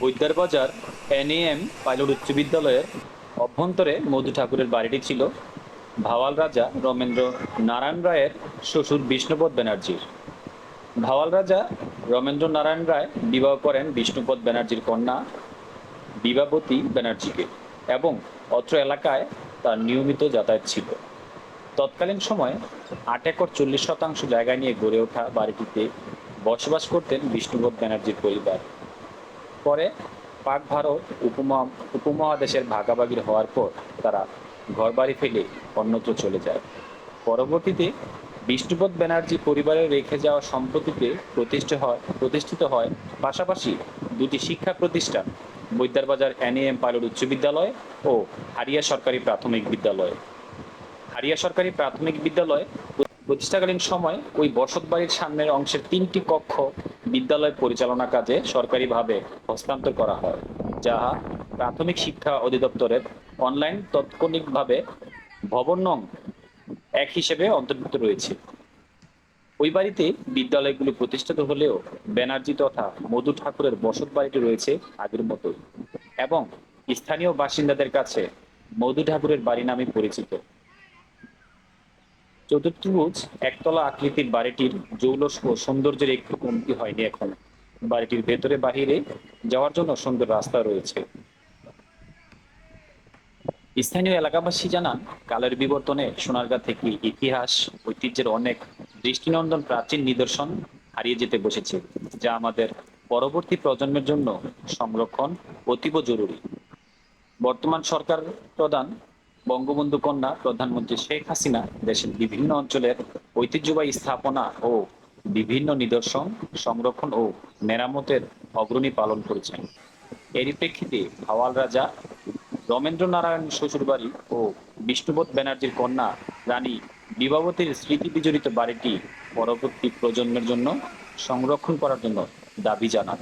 বৈদ্যার বাজার M pilot উচ্চ বিদ্যালয়ের অভ্যন্তরে মধু ঠাকুরের বাড়িটি ছিল। ভাওয়াল রাজা রমেন্দ্র নারায়ণ রায়ের শ্বশুর বিষ্ণুপদ ব্যানার্জির। ভাওয়াল রাজা রমেন্দ্র নারায়ণ রায় বিবাহ করেন বিষ্ণুপদ ব্যানার্জির কন্যা বিবাবতী ব্যানার্জিকে এবং অত্র এলাকায় তার নিয়মিত যাতায়াত ছিল। তৎকালীন সময়ে আট একর চল্লিশ শতাংশ জায়গা নিয়ে গড়ে ওঠা বাড়িটিতে বসবাস করতেন বিষ্ণুপদ ব্যানার্জির পরিবার। পরে পাক ভারত উপমহা উপমহাদেশের ভাগাভাগি হওয়ার পর তারা ঘরবাড়ি ফেলে অন্যত্র চলে যায়। পরবর্তীতে বিষ্ণুপদ ব্যানার্জি পরিবারের রেখে যাওয়া সম্পত্তিতে প্রতিষ্ঠিত হয় প্রতিষ্ঠিত হয় পাশাপাশি দুটি শিক্ষা প্রতিষ্ঠান বৈদ্যারবাজার এনএএম পাইলট উচ্চ বিদ্যালয় ও হারিয়া সরকারি প্রাথমিক বিদ্যালয়। হারিয়া সরকারি প্রাথমিক বিদ্যালয় প্রতিষ্ঠাকালীন সময় ওই বসত বাড়ির সামনের অংশের তিনটি কক্ষ বিদ্যালয় পরিচালনা কাজে সরকারিভাবে হস্তান্তর করা হয় যা প্রাথমিক শিক্ষা অধিদপ্তরের অনলাইন তাৎক্ষণিকভাবে ভবন নং এক হিসেবে অন্তর্ভুক্ত রয়েছে। ওই বাড়িতে বিদ্যালয়গুলো প্রতিষ্ঠিত হলেও ব্যানার্জি তথা মধু ঠাকুরের বসত বাড়িটি রয়েছে আগের মতোই এবং স্থানীয় বাসিন্দাদের কাছে মধু ঠাকুরের বাড়ি নামে পরিচিত। চতুর্থভুজ একতলা আকৃতির বাড়িটির জৌলস ও সৌন্দর্যের একটু কমতি হয়নি এখন। বাড়িটির ভেতরে বাহিরে যাওয়ার জন্য সুন্দর রাস্তা রয়েছে। স্থানীয় এলাকাবাসী জানান, কালের বিবর্তনে সোনারগাঁ থেকে ইতিহাস, ঐতিহ্যের অনেক দৃষ্টিনন্দন প্রাচীন নিদর্শন হারিয়ে যেতে বসেছে, যা আমাদের পরবর্তী প্রজন্মের জন্য সংরক্ষণ অতীব জরুরি। বর্তমান সরকার প্রধান বঙ্গবন্ধু কন্যা প্রধানমন্ত্রী শেখ হাসিনা দেশের বিভিন্ন অঞ্চলের ঐতিহ্যবাহী স্থাপনা ও বিভিন্ন নিদর্শন, সংরক্ষণ ও মেরামতের অগ্রণী পালন করেছেন। এরই প্রেক্ষিতে ভাওয়াল রাজা রমেন্দ্র নারায়ণ শ্বশুরবাড়ি ও বিষ্ণুবোধ ব্যানার্জির কন্যা রানী বিবাবতীর স্মৃতি বিজড়িত বাড়িটি পরবর্তী প্রজন্মের জন্য সংরক্ষণ করার জন্য দাবি জানান।